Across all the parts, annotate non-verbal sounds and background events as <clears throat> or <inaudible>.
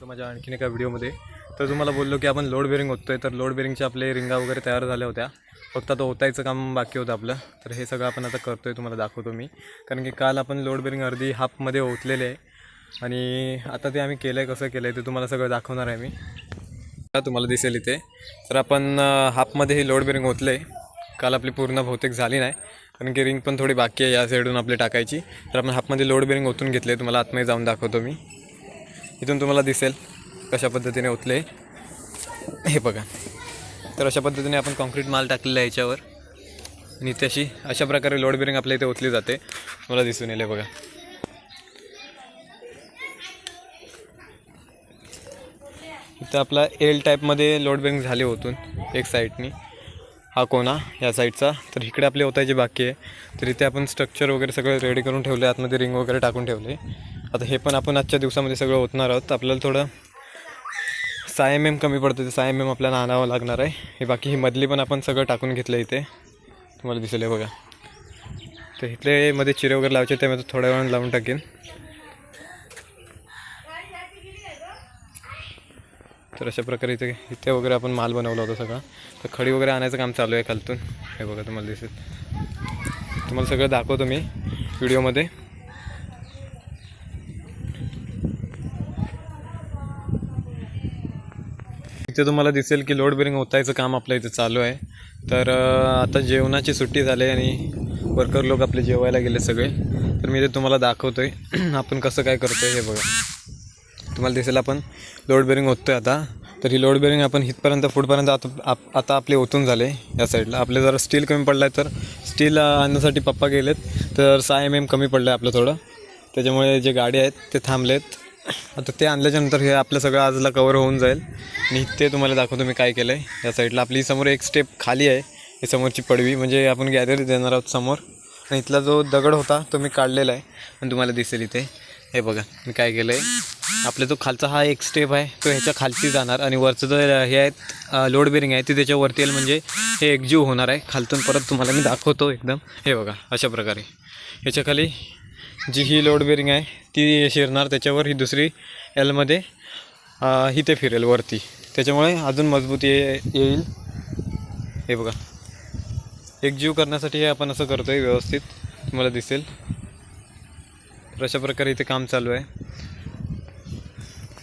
होतं माझ्या आणखीन एका व्हिडिओमध्ये. तर तुम्हाला बोललो की आपण लोड बेरिंग होतोय तर लोड बेरिंगच्या आपले रिंगा वगैरे तयार झाल्या होत्या. फक्त आता ओतायचं काम बाकी होतं आपलं. तर हे सगळं आपण आता करतोय तुम्हाला दाखवतो मी. कारण की काल आपण लोड बेरिंग अर्धी हाफमध्ये ओतलेले. आहे आणि आता ते आम्ही केलं आहे कसं केलं आहे ते तुम्हाला सगळं दाखवणार आहे मी. तुम्हाला दिसेल इथे. तर आपण हाफमध्ये ही लोड बेरिंग ओतले काल आपली पूर्ण बहुतेक झाली नाही. कारण की रिंग पण थोडी बाकी आहे या साईडून आपली टाकायची. तर आपण हाफमध्ये लोड बेरिंग ओतून घेतले तुम्हाला आतमध्ये जाऊन दाखवतो मी. इथून तुम्हाला दिसेल कशा पद्धतीने ओतले. हे बघा. तर अशा पद्धतीने आपण कॉन्क्रीट माल टाकलेला आहे याच्यावर. आणि त्याशी अशा प्रकारे लोड बिरिंग आपल्या इथे ओतली जाते. मला दिसून येईल बघा. इथं आपला एल टाईपमध्ये लोड बेरिंग झाले होतून एक साईडनी हा कोणा या साईडचा तर इकडे आपले ओतायचे बाकी आहे. तर इथे आपण स्ट्रक्चर वगैरे सगळं रेडी करून ठेवले आतमध्ये रिंग वगैरे टाकून ठेवले आता हे पण आपण आजच्या दिवसामध्ये सगळं ओतणार आहोत. आपल्याला थोडं साय एम एम कमी पडतं ते सहा एम एम आपल्याला आणावं लागणार आहे. हे बाकी ही मधली पण आपण सगळं टाकून घेतलं इथे. तुम्हाला दिसेल बघा. तर इथले मध्ये चिरे वगैरे लावायचे ते मी थोड्या वेळानं लावून टाकेन. तर अशा प्रकारे इथे इथे वगैरे आपण माल बनवला होता सगळा. तर खडी वगैरे आणायचं काम चालू आहे खालतून. हे बघा तुम्हाला दिसेल. तुम्हाला सगळं दाखवतो मी व्हिडिओमध्ये. इथे तुम्हाला दिसेल की लोड बेरिंग ओतायचं काम आपल्या इथे चालू आहे. तर आता जेवणाची सुट्टी झाली आणि वर्कर लोक आपले जेवायला गेले सगळे. तर मी ते तुम्हाला दाखवतोय. <clears throat> आपण कसं काय करतोय हे बघा. तुम्हाला दिसेल आपण लोड बेरिंग ओततोय आता. तर ही लोड बेरिंग आपण इथपर्यंत पुढपर्यंत आता आप- आता आपले ओतून झाले या साईडला आपले जरा स्टील कमी पडला आहे तर स्टील आणण्यासाठी पप्पा गेलेत. तर सहा एम एम कमी पडलं आहे आपलं थोडं. त्याच्यामुळे जे गाडी आहेत ते थांबलेत. आता ते आणल्याच्यानंतर हे आपलं सगळं आजला कवर होऊन जाईल. आणि ते तुम्हाला दाखवतो मी काय केलं आहे या साईडला आपली समोर एक स्टेप खाली आहे. ही समोरची पडवी म्हणजे आपण गॅलरी देणार आहोत समोर. आणि इथला जो दगड होता तो मी काढलेला आहे. आणि तुम्हाला दिसेल इथे. हे बघा मी काय केलं आहे आपला जो खालचा हा एक स्टेप आहे तो ह्याच्या खालती जाणार. आणि वरचं जो हे आहेत लोड बेरिंग आहे ते त्याच्यावरती येईल. म्हणजे हे एकजीव होणार आहे. खालतून परत तुम्हाला मी दाखवतो एकदम. हे बघा अशा प्रकारे. ह्याच्या खाली जी ही लोड बेरिंग आहे ती शिरणार त्याच्यावर ही दुसरी एलमध्ये ही ते फिरेल वरती. त्याच्यामुळे अजून मजबूती ये- येईल. हे बघा. एकजीव करण्यासाठी हे आपण असं करतो आहे व्यवस्थित. तुम्हाला दिसेल. तर अशा प्रकारे इथे काम चालू आहे.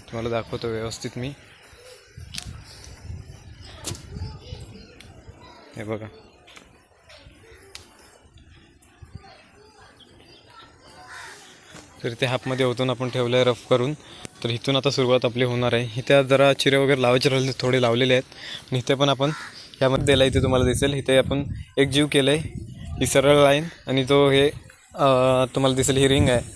तुम्हाला दाखवतो व्यवस्थित मी. हे बघा. तर इथे हाफमध्ये ओतून आपण ठेवलं आहे रफ करून. तर इथून आता सुरुवात आपली होणार आहे. इथे जरा चिरे वगैरे लावायचे राहिले थोडे लावलेले आहेत. आणि इथे पण आपण यामध्ये दिला इथे तुम्हाला दिसेल. इथे आपण एक जीव केलं आहे ही सरळ लाईन. आणि तो हे तुम्हाला दिसेल ही रिंग आहे.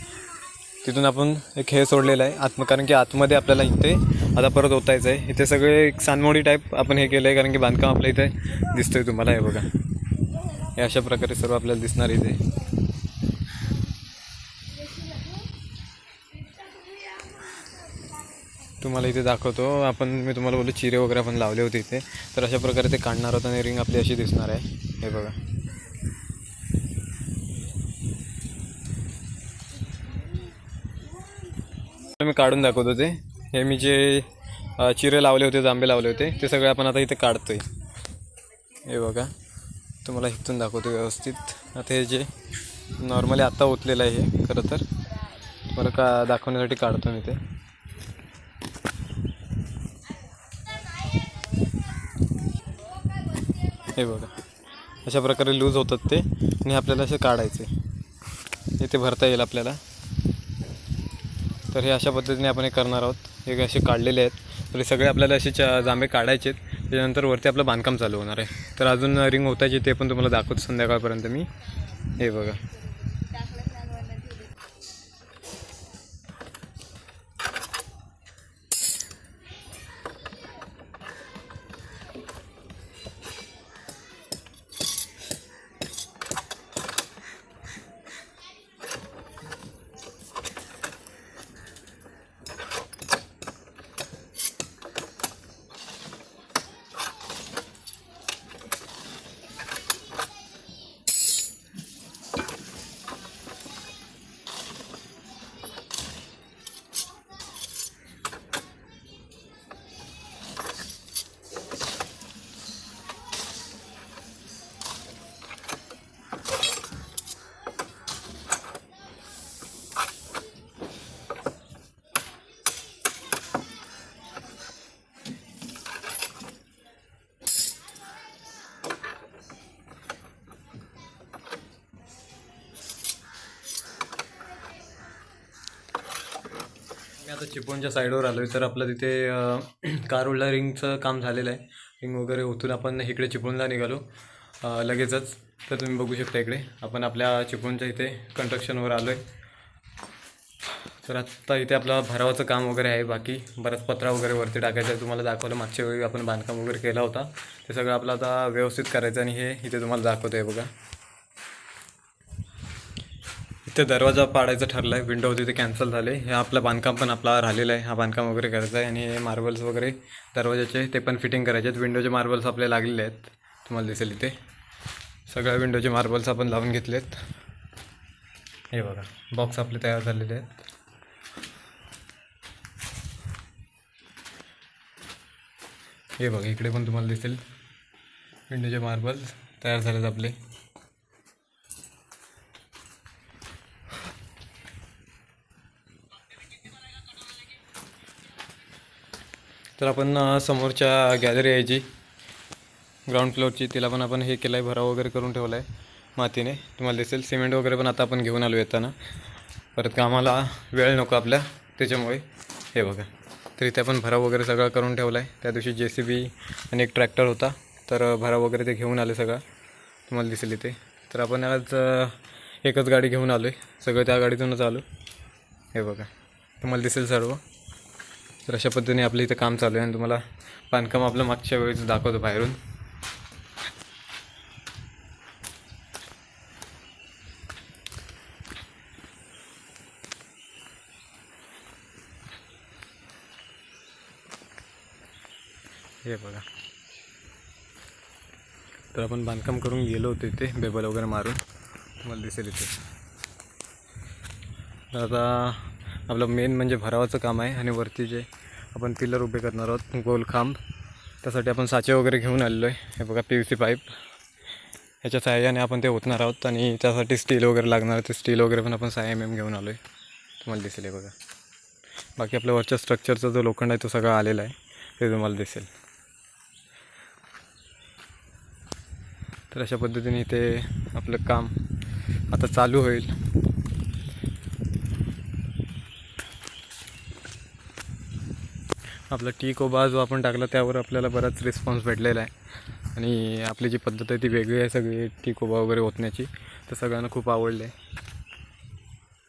तिथून आपण एक हे सोडलेलं आहे. आत्म कारण की आतमध्ये आपल्याला इथे आता परत ओतायचं आहे. इथे सगळे एक सानमोडी टाईप आपण हे केलं आहे कारण की बांधकाम आपल्या इथे दिसतंय तुम्हाला हे बघा. हे अशा प्रकारे सर्व आपल्याला दिसणार इथे. तुम्हाला इथे दाखवतो. आपण मी तुम्हाला बोललो चिरे वगैरे आपण लावले होते इथे. तर अशा प्रकारे ते काढणार होतं आणि रिंग आपली अशी दिसणार आहे. हे बघा. मी काढून दाखवतो ते. हे मी जे चिरे लावले होते जांबे लावले होते ते सगळे आपण आता इथे काढतोय. हे बघा. तुम्हाला इथून दाखवतो व्यवस्थित. आता हे जे नॉर्मली आत्ता ओतलेलं आहे हे खरं तर. तुम्हाला का दाखवण्यासाठी काढतो मी ते. हे बघा. अशा प्रकारे लूज होतात ते आणि आपल्याला असे काढायचे. इथे भरता येईल आपल्याला. तर हे अशा पद्धतीने आपण हे करणार आहोत. हे असे काढलेले आहेत. तर हे सगळे आपल्याला असे चा जांभे काढायचे आहेत. त्याच्यानंतर वरती आपलं बांधकाम चालू होणार आहे. तर अजून रिंग होतायचे ते पण तुम्हाला दाखवतो संध्याकाळपर्यंत मी. हे बघा. आता चिपळूणच्या साईडवर आलो आहे तर आपलं तिथे कार कारोळला रिंगचं काम झालेलं आहे. रिंग वगैरे ओतून आपण इकडे चिपळूणला निघालो. लगेचच. तर तुम्ही बघू शकता इकडे. आपण आपल्या चिपळूणच्या इथे कन्स्ट्रक्शनवर आलो आहे तर आत्ता इथे आपलं भरावाचं काम वगैरे आहे. बाकी बराच पत्रा वगैरे वरती टाकायचं आहे तुम्हाला दाखवलं मागच्या वेळी आपण बांधकाम वगैरे केला होता. ते सगळं आपलं आता व्यवस्थित करायचं आणि हे इथे तुम्हाला दाखवतं आहे बघा. इथे दरवाजा पाडायचं ठरलं आहे विंडो तिथे कॅन्सल झाले. हे आपलं बांधकाम पण आपला राहिलेलं आहे. हा बांधकाम वगैरे करायचं आहे आणि हे मार्बल्स वगैरे दरवाजाचे ते पण फिटिंग करायचे आहेत. विंडोचे मार्बल्स आपले लागलेले आहेत. तुम्हाला दिसेल इथे. सगळ्या विंडोचे मार्बल्स आपण लावून घेतलेत. हे बघा बॉक्स आपले तयार झालेले आहेत. हे बघा इकडे पण तुम्हाला दिसेल. विंडोचे मार्बल्स तयार झालेत आपले. तर आपण समोरच्या गॅलरी आहे जी ग्राउंड फ्लोअरची तिला पण आपण हे केलं आहे भराव वगैरे करून ठेवला आहे मातीने. तुम्हाला दिसेल सिमेंट वगैरे पण आता आपण घेऊन आलो येताना. परत कामाला वेळ नको आपल्या त्याच्यामुळे हे बघा. तर इथे आपण भराव वगैरे सगळं करून ठेवला आहे त्या दिवशी जे सी बी आणि एक ट्रॅक्टर होता तर भराव वगैरे ते घेऊन आले सगळं. तुम्हाला दिसेल इथे. तर आपण आज एकच गाडी घेऊन आलो आहे सगळं त्या गाडीतूनच आलो. हे बघा. तुम्हाला दिसेल सर्व. तर अशा पद्धतीने आपलं इथं काम चालू आहे आणि तुम्हाला बांधकाम आपलं मागच्या वेळेस दाखवतो बाहेरून. हे बघा. तर आपण बांधकाम करून गेलो होतो इथे बेबल वगैरे मारून. तुम्हाला दिसेल इथे. तर आता आपलं मेन म्हणजे भरावाचं काम आहे आणि वरती जे आपण पिलर उभे करणार आहोत गोल खांब त्यासाठी आपण साचे वगैरे घेऊन आलेलो आहे. हे बघा पी व्ही सी पाईप ह्याच्या सहाय्याने आपण ते ओतणार आहोत आणि त्यासाठी स्टील वगैरे लागणार आहे. ते स्टील वगैरे पण आपण सहा एम एम घेऊन आलो आहे तुम्हाला दिसेल हे बघा. बाकी आपल्या वरच्या स्ट्रक्चरचा जो लोखंड आहे तो सगळा आलेला आहे. ते तुम्हाला दिसेल. तर अशा पद्धतीने ते आपलं काम आता चालू होईल. आपला टी कोबा जो आपण टाकला त्यावर आपल्याला बराच रिस्पॉन्स भेटलेला आहे. आणि आपली जी पद्धत आहे ती वेगळी आहे सगळी टी कोबा वगैरे ओतण्याची. तर सगळ्यांना खूप आवडलं आहे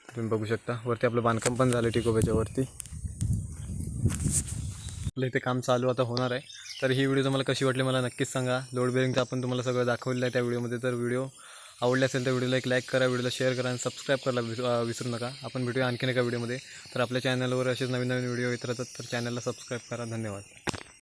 तुम्ही बघू शकता. वरती आपलं बांधकाम पण झालं टी वरती. आपलं इथे काम चालू आता होणार आहे. तर ही व्हिडिओ तुम्हाला कशी वाटली मला नक्कीच सांगा. लोड बेरिंगचं आपण तुम्हाला सगळं दाखवलेलं आहे त्या व्हिडिओमध्ये तर व्हिडिओ आवडले असेल तर व्हिडिओला एक लाईक करा व्हिडिओला शेअर करा आणि सबस्क्राईब करायला विसरू नका. आपण भेटूया आणखीन एका व्हिडिओमध्ये. तर आपल्या चॅनलवर असेच नवीन नवीन व्हिडिओ येत राहतात तर चॅनलला सबस्क्राईब करा. धन्यवाद.